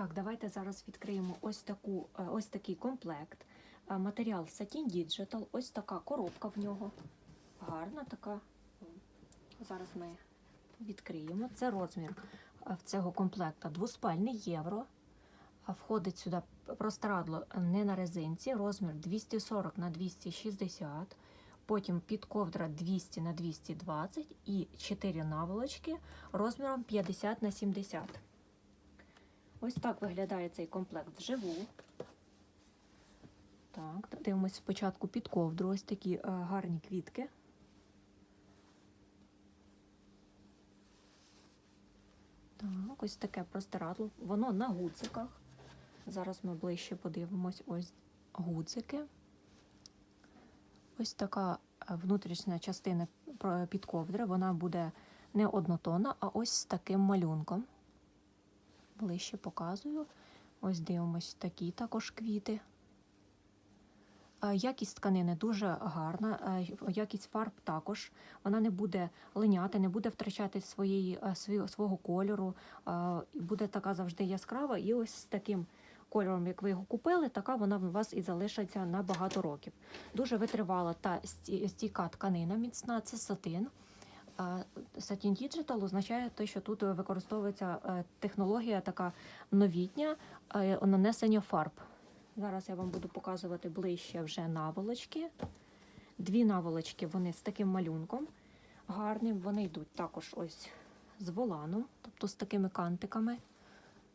Так, давайте зараз відкриємо ось, таку, е, ось такий комплект. Е, Матеріал Satin Digital, ось така коробка в нього. Гарна така. Зараз ми відкриємо. Це розмір е, в цього комплекта двоспальний євро. Входить сюди простирадло не на резинці, розмір 240 на 260, потім підковдра 200 на 220 і 4 наволочки розміром 50 на 70. Ось так виглядає цей комплект вживу. Так, дивимось спочатку під ковдру, ось такі е, гарні квітки. Так, ось таке простирадло. Воно на гудзиках. Зараз ми ближче подивимось ось гудзики. Ось така е, внутрішня частина про- під ковдри. Вона буде не однотонна, а ось з таким малюнком. Ближче показую. Ось дивимось такі також квіти. Якість тканини дуже гарна, якість фарб також. Вона не буде линяти, не буде втрачати своєї, свого, кольору. Буде така завжди яскрава. І ось з таким кольором, як ви його купили, така вона у вас і залишиться на багато років. Дуже витривала та стійка тканина міцна, це сатин. Satin Digital означає те, що тут використовується е, технологія така новітня е, нанесення фарб. Зараз я вам буду показувати ближче вже наволочки. Дві наволочки вони з таким малюнком гарним. Вони йдуть також ось з воланом, тобто з такими кантиками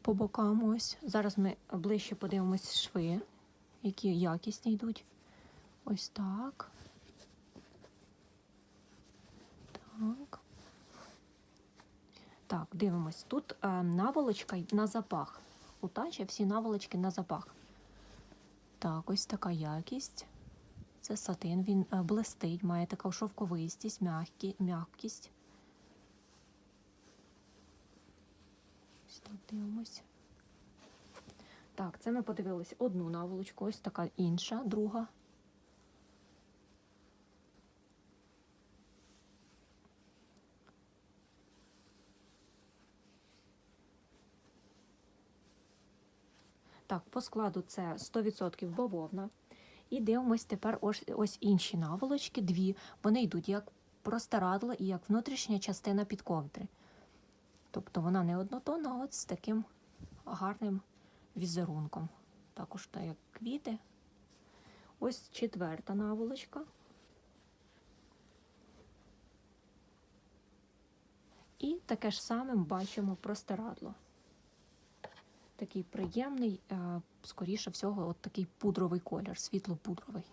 по бокам. Ось. Зараз ми ближче подивимось шви, які якісні йдуть. Ось. Так. Так, дивимось. Тут е, наволочка на запах. У тачі всі наволочки на запах. Так, ось така якість. Це сатин, він е, блистить, має таку шовковистість, м'які, м'якість. Ось так дивимось. Так, це ми подивились одну наволочку, ось така інша, друга. Так, по складу це 100% бавовна. І дивимось тепер ось, ось інші наволочки, дві. Вони йдуть як простирадло і як внутрішня частина під ковдри. Тобто вона не однотонна, а от з таким гарним візерунком. Також та як квіти. Ось четверта наволочка. І таке ж саме бачимо простирадло. Такий приємний, е, скоріше всього, от такий пудровий колір, світло-пудровий.